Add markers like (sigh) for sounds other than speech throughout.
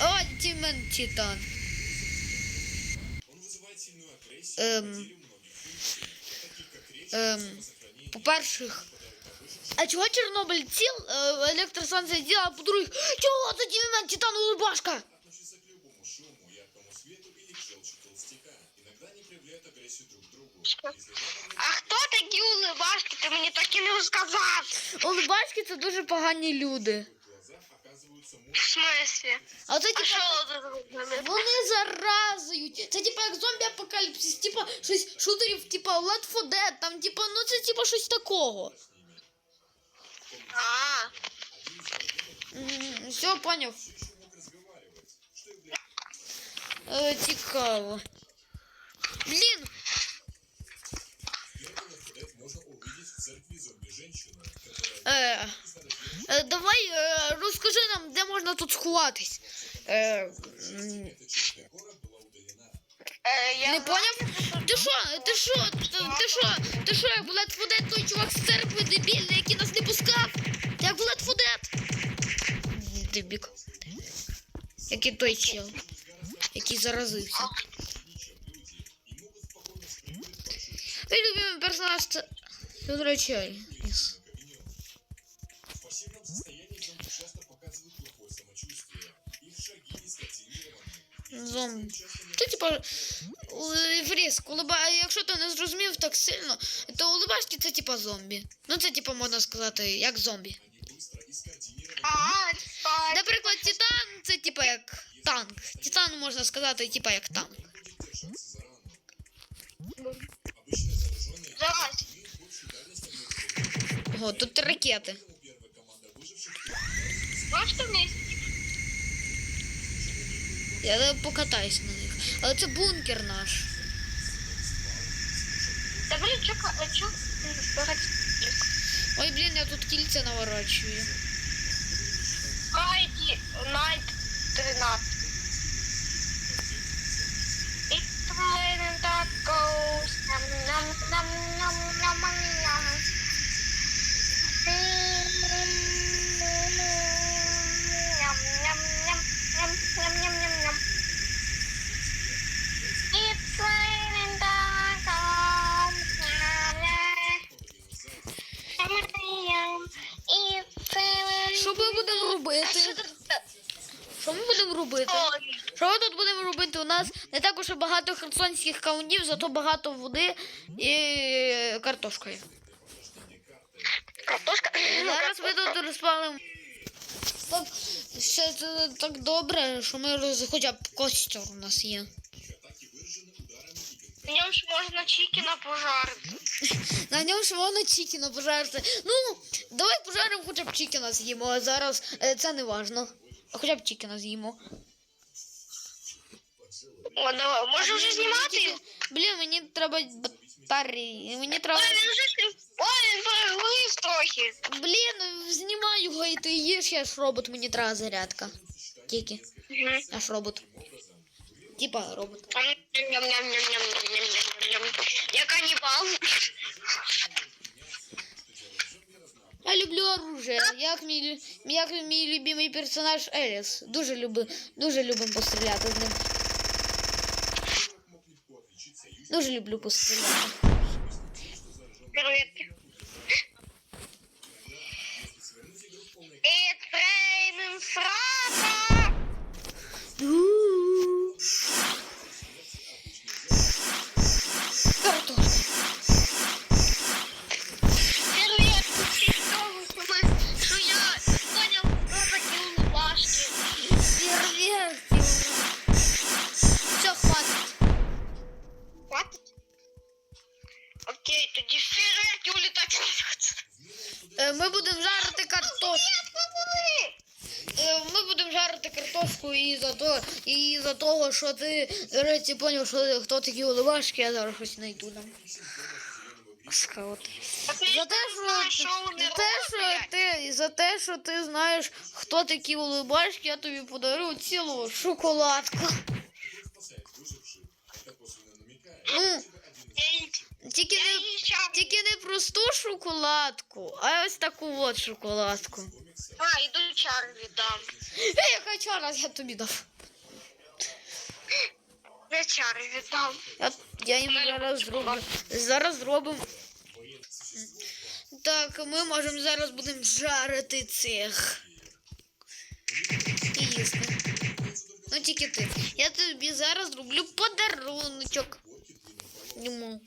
Ультимент Титан. Ем, ем, по-перше, а чого Чорнобиль ціл, електростанція ціла, а по-друге, чого це Титан Титан улыбашка? А хто такі улибашки? Ти мені так і не сказав. Улыбашки це дуже погані люди. В глазах оказываются В мушки. смислі? А це А типа, що це? вони заразують. Це типа як зомбі апокаліпсис, типа щось шутерів, типа Left 4 Dead, там типа, ну це типа щось такого. А, М, Все, поняв. Еще мог разговаривать. Что является Е, цікаво. Блін, первым находить можно увидеть в церкви зомби-женщину, которая е, е, давай е, розкажи нам, де можна тут сховатись. Е, е, я не поняв? Ти що? Ти що? Ти, ти що? Ти що, як Left 4 той чувак з церкви дебільний, який нас не пускав? Як в Left 4 Dead? Дебік. Який той чел, який заразився. Мій любимий персонаж це Федор. В скоординированы. Зомбі. Це типа фріск, улиба... якщо ти не зрозумів так сильно, то улибашки це типа зомбі. Ну це типа можна сказати, як зомбі. Они быстро и скоординированы. А, спать. Наприклад, Титан це типа як танк. Титан можна сказати, типа як танк. Будет держаться за рану. Обычно Я покатаюсь на них. Але це бункер наш. Та блін, чого, чого? Ой, блін, я тут кільця наворачую. Майді, найт 13. It's raining that goes, nom nom nom nom nom nom нас не так уж і багато херсонських каунів, зато багато води і картошкою. Картошка. Зараз ми тут розпалимо. Так, ще так добре, що ми роз... хоча б костер у нас є. В ньому ж можна чікіна пожарити. На ньому ж можна чікіна пожарити. (laughs) Ну, давай пожаримо хоча б чікіна з'їмо, а зараз е, це не важно. Хоча б чікіна з'їмо. О, давай. Може вже знімати? Блін, мені треба батареї. Мені треба. Ой, він вже снім- Ой, він переглив трохи. Блін, знімай його і ти їж, я ж робот, мені треба зарядка. Тільки. Мгм. Я ж робот. Типа робот. Ням-ням-ням-ням-ням-ням-ням. Я канібал. Я люблю оружие. Як мій, лю- як мій любимий персонаж Еліс. Дуже люби, дуже любим постріляти з ним. Дуже люблю постріляти. Креветки. It's raining срака. За того, що ти речі, поняв, що хто такі уливашки, я зараз щось знайду. Скаут. За те, що, за те, що ти, за те, що ти знаєш, хто такі улибашки, я тобі подарую цілу шоколадку. Ну, тільки не, тільки не просту шоколадку, а ось таку от шоколадку. А, іду чар віддам. Ей, яка чара, я тобі дав. Я чари віддам. Я, я їм зараз зроблю. Зараз зробимо. Так, ми можемо зараз будемо жарити цих. І їсти. Ну тільки ти. Я тобі зараз зроблю подаруночок. Йому.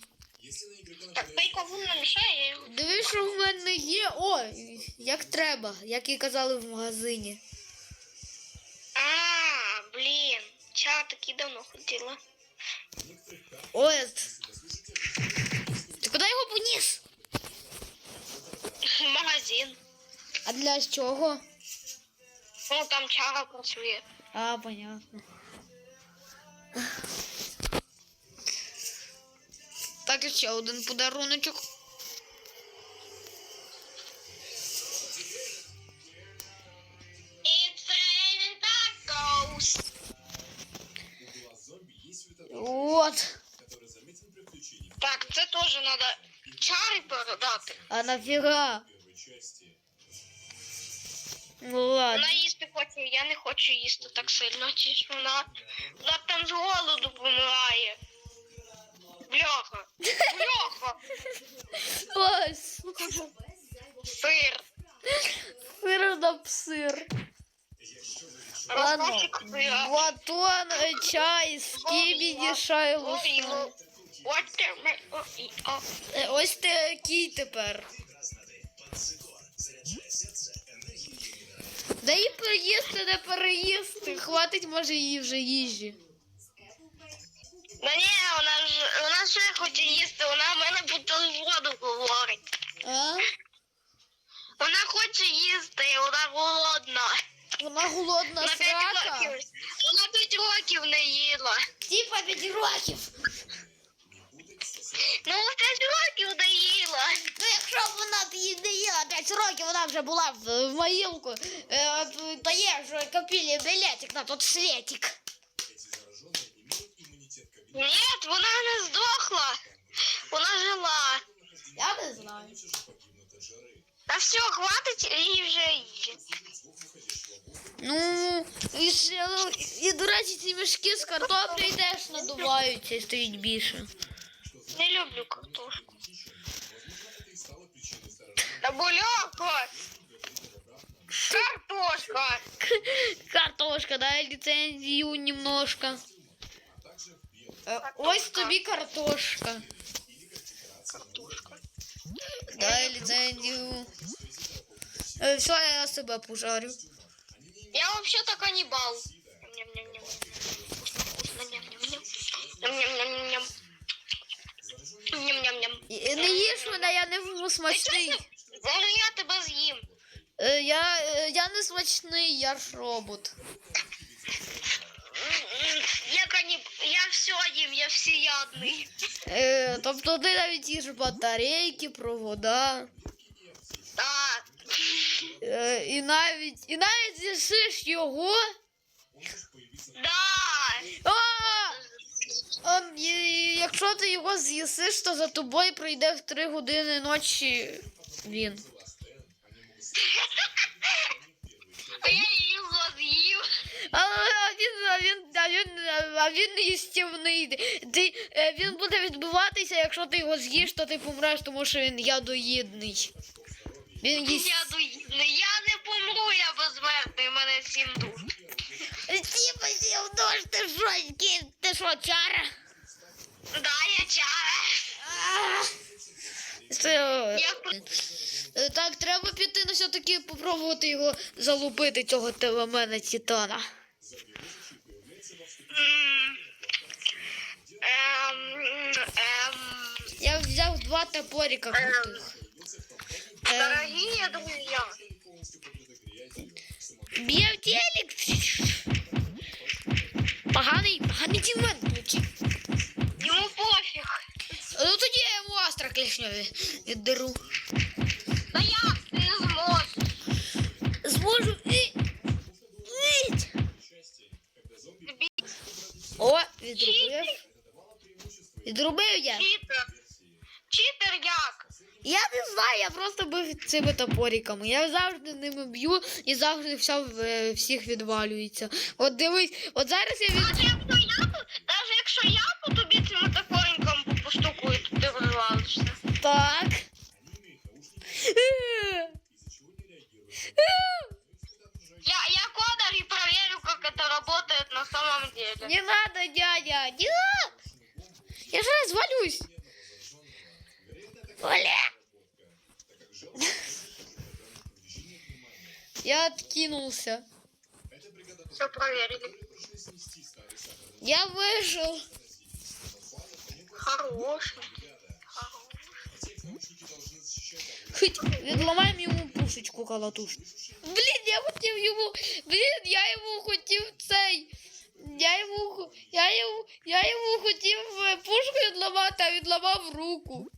Так, той кавун не мішає, я. Дивись, що в мене є. О, як треба, як і казали в магазині. А, блін. Чар таки давно хотіла. Ой, ти куди його поніс? Магазин. А для чого? Ну, там чара працює. А, понятно. Так, ще один подаруночок. А нафіга? Ну ладно. Вона їсти хоче, я не хочу їсти так сильно, чи ж вона, вона там з голоду помирає. Бляха, бляха, Ось. сир, Сир на псир. Ладно. Батон, е, чай. Горіло. Watermelon. Е, Ось такий тепер. Да їй переїсти, не переїсти. Хватить може її вже їжі. Да ні, вона ж вона ще хоче їсти, вона в мене по телефону говорить. А? Вона хоче їсти, вона голодна. Вона голодна На 5 років. Вона 5 років не їла. Типа 5 років. Ну, 5 10 вот там вже была в, в могилку. Е, Та купили білетик на тот светик. Нет, вона не сдохла, она жила. Я не знаю. Да все, хватит і вже. Ну, и ще, ну, і до речі, ці мішки з картоплею теж надувають. Не люблю картошку. Заражения Та буляка. Картошка. Картошка, дай ліцензію немножко. а также в белом Е, ось тобі картошка. Картошка. Дай ліцензію. Е, все, я себе пожарю. Я вообще-то каннибал. Ням-ням-ням. Вкусно, ням-ням-ням. Ням-ням-ням-ням. Ням-ням-ням. І- Не їж мене, я не смачний. Зараз я тебе з'їм. Е, Я, е, я не смачний, я ж робот. Я каніб... Я все їм, я всеядний. Е, тобто ти навіть їж батарейки, провода. Так. Е, і навіть і навіть з'їсиш його. Да. А! Ем, і- Якщо ти його з'їсиш, то за тобою прийде в 3 години ночі він. А я його з'їв. А він, а він, а він, а він їстівний. Ти, е, він буде відбиватися, якщо ти його з'їш, то ти помреш, тому що він ядоїдний. Він їсть. Я, ду- я не помру, я безсмертний, у мене сім душ. Типа сів дощ, ти що, ти що, чара? Да, я чара. Це, е, Так, треба піти ну, все-таки попробувати його залупити, цього телемена Титана. Ем, ем, Я взяв два топорика крутих. Е, дорогі друзі, полностью покрыта грязью. Б'є в телек. Поганий, поганий тімет. йому пофіг. Ну тоді я йому астра клешньові віддеру. Та як ти не зможеш? Зможу і. О, відробив. Відробив я. Читер. Читер як? Я не знаю, я просто бив цими топориками. Я завжди ними б'ю і завжди все, в- всіх відвалюється. От дивись, от зараз я від. Я откинулся. Все проверили. Я вышел. Хороший. Хоть відламаємо йому пушечку калатушку. Блін, я хотів йому. Блін, я йому хотів цей. Я йому, хо- я йому, я йому хотів е, пушку відламати, а відламав руку.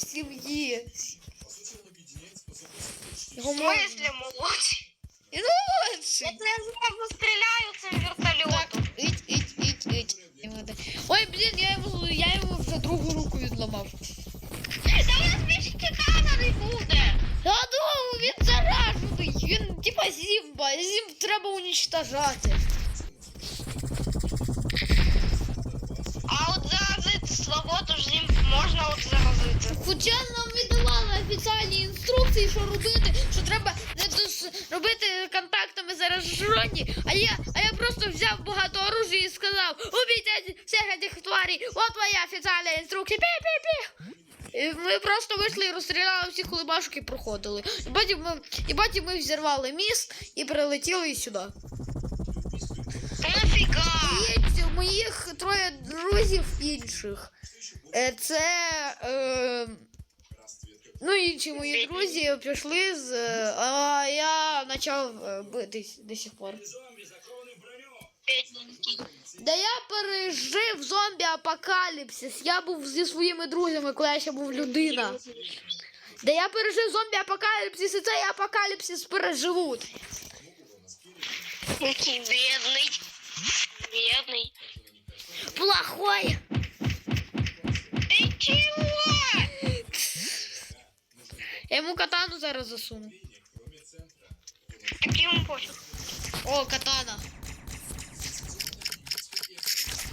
Сім'ї. В смислі молодший? Він молодший. Я знову стріляю цим вертольотом. Іть, іть, іть, іть. Ой, блін, я йому, я йому вже другу руку відламав. Та у нас більше не буде. Та ну, він заражений, він типа зімба, зімб треба уничтожати. А от заразити Славоту ж ним можна от інструкції, що робити, що треба робити контактами заражені. А я, а я просто взяв багато оружия і сказав, убійте всіх цих тварей, от моя офіційна інструкція. Пі-пі-пі. І ми просто вийшли і розстріляли всіх улибашок і проходили. І потім ми, і потім ми взірвали міст і прилетіли сюди. Нафіга? Моїх троє друзів інших. Е, Це. Е, ну, інші мої друзі пішли з. е, А я почав е, битись до сих пор. Да я пережив зомбі апокаліпсис. Я був зі своїми друзями, коли я ще був людина. Да я пережив зомбі апокаліпсис, і цей апокаліпсис переживуть. Який бідний. Бідний. Плохой. Ти чого? Я йому катану зараз засуну. Так йому пофіг. О, катана.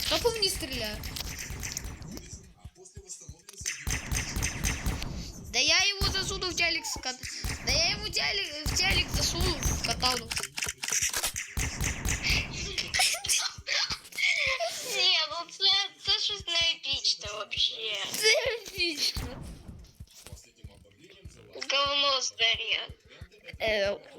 Хто по мені стріляє? Да я его засуну в телек с кат... Да я ему телек, в телек засуну в катану. Ew.